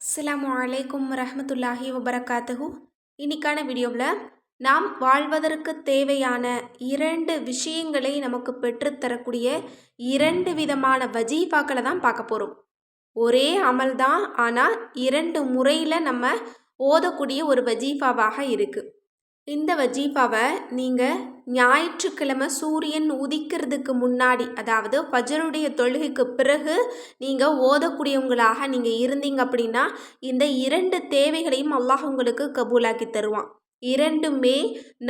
அஸ்ஸலாமு அலைக்கும் ரஹமத்துல்லாஹி வபரகாத்துஹூ. இன்னைக்கான வீடியோவில் நாம் வாழ்வதற்கு தேவையான இரண்டு விஷயங்களை நமக்கு பெற்றுத்தரக்கூடிய இரண்டு விதமான வஜீஃபாக்களை தான் பார்க்க போகிறோம் ஒரே அமல் தான் ஆனால் இரண்டு முறையில் நம்ம ஓதக்கூடிய ஒரு வஜீஃபாவாக இருக்குது இந்த வஜீஃபாவை நீங்கள் ஞாயிற்றுக்கிழமை சூரியன் உதிக்கிறதுக்கு முன்னாடி அதாவது ஃபஜருடைய தொழுகைக்கு பிறகு நீங்கள் ஓதக்கூடியவங்களாக நீங்கள் இருந்தீங்க அப்படின்னா இந்த இரண்டு தேவைகளையும் அல்லாஹ் உங்களுக்கு கபூலாக்கி தருவான். இரண்டுமே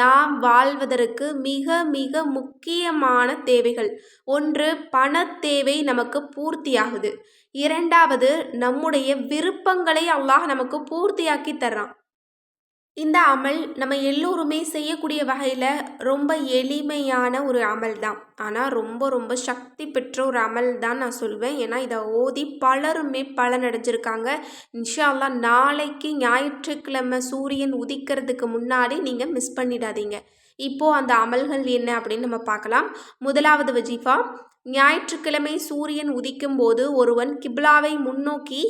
நாம் வாழ்வதற்கு மிக மிக முக்கியமான தேவைகள். ஒன்று பண தேவை நமக்கு பூர்த்தியாகுது. இரண்டாவது நம்முடைய விருப்பங்களை அல்லாஹ் நமக்கு பூர்த்தியாக்கி தர்றான். இந்த அமல் நம்ம எல்லோருமே செய்யக்கூடிய வகையில் ரொம்ப எளிமையான ஒரு அமல் தான் ஆனால் ரொம்ப ரொம்ப சக்தி பெற்ற ஒரு அமல் தான் நான் சொல்வேன். ஏன்னா இதை ஓதி பலருமே பலனடைஞ்சிருக்காங்க. இன்ஷா நாளைக்கு ஞாயிற்றுக்கிழமை சூரியன் உதிக்கிறதுக்கு முன்னாடி நீங்கள் மிஸ் பண்ணிடாதீங்க. இப்போது அந்த அமல்கள் என்ன அப்படின்னு நம்ம பார்க்கலாம். முதலாவது வஜீஃபா ஞாயிற்றுக்கிழமை சூரியன் உதிக்கும் போது ஒருவன் கிப்லாவை முன்னோக்கி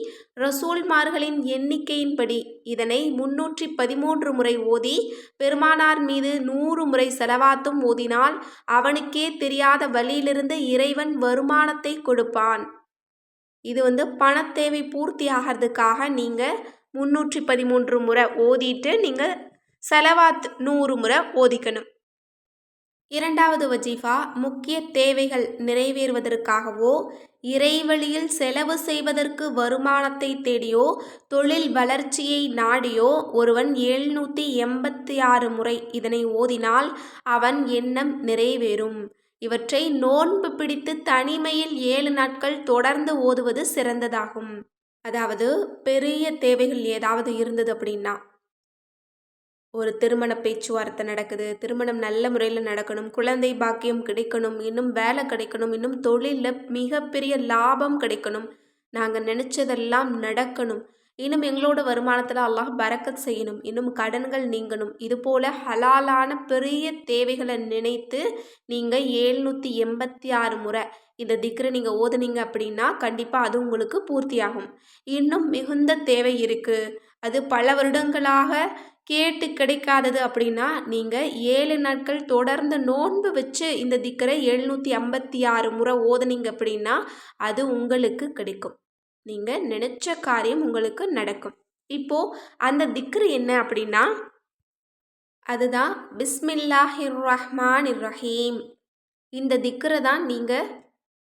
ரசூல்மார்களின் எண்ணிக்கையின்படி இதனை முன்னூற்றி பதிமூன்று முறை ஓதி பெருமானார் மீது நூறு முறை செலவாத்தும் ஓதினால் அவனுக்கே தெரியாத வழியிலிருந்து இறைவன் வருமானத்தை கொடுப்பான். இது வந்து பணத்தேவை பூர்த்தி ஆகிறதுக்காக நீங்கள் முன்னூற்றி பதிமூன்று முறை ஓதிட்டு நீங்கள் செலவாத் நூறு முறை ஓதிக்கணும் இரண்டாவது வஜீஃபா முக்கிய தேவைகள் நிறைவேறுவதற்காகவோ இறைவழியில் செலவு செய்வதற்கு வருமானத்தை தேடியோ தொழில் வளர்ச்சியை நாடியோ ஒருவன் எழுநூற்றி எண்பத்தி ஆறு முறை இதனை ஓதினால் அவன் எண்ணம் நிறைவேறும். இவற்றை நோன்பு பிடித்து தனிமையில் ஏழு நாட்கள் தொடர்ந்து ஓதுவது சிறந்ததாகும். அதாவது பெரிய தேவைகள் ஏதாவது இருந்தது அப்படின்னா ஒரு திருமண பேச்சுவார்த்தை நடக்குது. திருமணம் நல்ல முறையில் நடக்கணும். குழந்தை பாக்கியம் கிடைக்கணும். இன்னும் வேலை கிடைக்கணும். இன்னும் தொழிலில் மிகப்பெரிய லாபம் கிடைக்கணும். நாங்கள் நினச்சதெல்லாம் நடக்கணும். இன்னும் எங்களோட வருமானத்தில் அல்லாஹ் பறக்கத் செய்யணும். இன்னும் கடன்கள் நீங்கணும். இதுபோல் ஹலாலான பெரிய தேவைகளை நினைத்து நீங்கள் ஏழ்நூற்றி எண்பத்தி ஆறு முறை இந்த திக்ரை நீங்கள் ஓதுனீங்க அப்படின்னா கண்டிப்பாக அது உங்களுக்கு பூர்த்தியாகும். இன்னும் மிகுந்த தேவை இருக்குது அது பல வருடங்களாக கேட்டு கிடைக்காதது அப்படின்னா நீங்கள் ஏழு நாட்கள் தொடர்ந்து நோன்பு வச்சு இந்த திக்கரை எழுநூற்றி ஐம்பத்தி ஆறு முறை ஓதுனீங்க அப்படின்னா அது உங்களுக்கு கிடைக்கும். நீங்கள் நினச்ச காரியம் உங்களுக்கு நடக்கும். இப்போது அந்த திக்ரு என்ன அப்படின்னா அதுதான் பிஸ்மில்லாஹிர் ரஹ்மான் ரஹீம் இந்த திக்கரை தான் நீங்கள்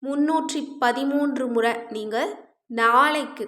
முன்னூற்றி பதிமூன்று முறை நீங்கள் நாளைக்கு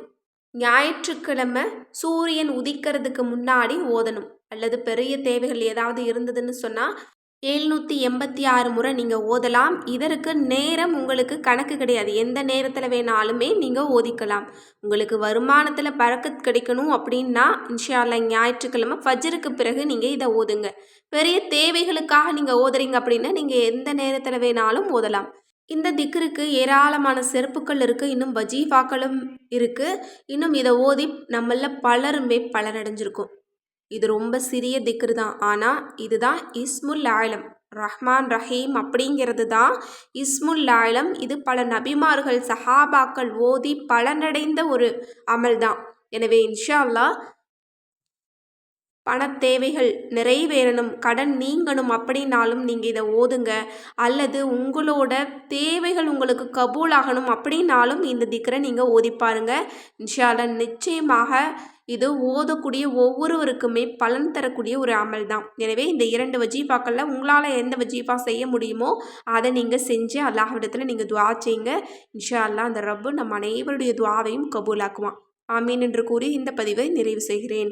ஞாயிற்றுக்கிழமை சூரியன் உதிக்கிறதுக்கு முன்னாடி ஓதணும். அல்லது பெரிய தேவைகள் ஏதாவது இருந்ததுன்னு சொன்னால் எழுநூற்றி எண்பத்தி ஆறு முறை நீங்கள் ஓதலாம். இதற்கு நேரம் உங்களுக்கு கணக்கு கிடையாது. எந்த நேரத்தில் வேணாலுமே நீங்கள் ஓதிக்கலாம். உங்களுக்கு வருமானத்தில் பறக்க கிடைக்கணும் அப்படின்னா இன்ஷால்லா ஞாயிற்றுக்கிழமை ஃபஜருக்கு பிறகு நீங்கள் இதை ஓதுங்க. பெரிய தேவைகளுக்காக நீங்கள் ஓதுறீங்க அப்படின்னா நீங்கள் எந்த நேரத்தில் வேணாலும் ஓதலாம். இந்த திக்ருக்கு ஏராளமான செருப்புக்கள் இருக்குது இன்னும் வஜீஃபாக்களும் இருக்குது இன்னும் இதை ஓதி நம்மள பலருமே பலனடைஞ்சிருக்கும். இது ரொம்ப சிறிய திக்ரு தான். ஆனால் இதுதான் இஸ்முல் ஆயிலம் ரஹ்மான் ரஹீம் அப்படிங்கிறது தான் இஸ்முல் ஆயிலம் இது பல நபிமார்கள் சஹாபாக்கள் ஓதி பலனடைந்த ஒரு அமல் தான். எனவே இன்ஷா அல்லா பணத் தேவைகள் நிறைவேறணும் கடன் நீங்கணும் அப்படின்னாலும் நீங்கள் இதை ஓதுங்க. அல்லது உங்களோட தேவைகள் உங்களுக்கு கபூலாகணும் அப்படின்னாலும் இந்த திக்கரை நீங்கள் ஓதி பாருங்க. இன்ஷால்ல நிச்சயமாக இது ஓதக்கூடிய ஒவ்வொருவருக்குமே பலன் தரக்கூடிய ஒரு அமல் தான். எனவே இந்த இரண்டு வஜீஃபாக்களில் உங்களால் எந்த வஜீஃபா செய்ய முடியுமோ அதை நீங்கள் செஞ்சு அல்லாஹ்விடத்தில் நீங்கள் துவா செய்யுங்க. இன்ஷா அல்லா அந்த ரப்பு நம் அனைவருடைய துவாவையும் கபூலாக்குவான். ஆமீன் என்று கூறி இந்த பதிவை நிறைவு செய்கிறேன்.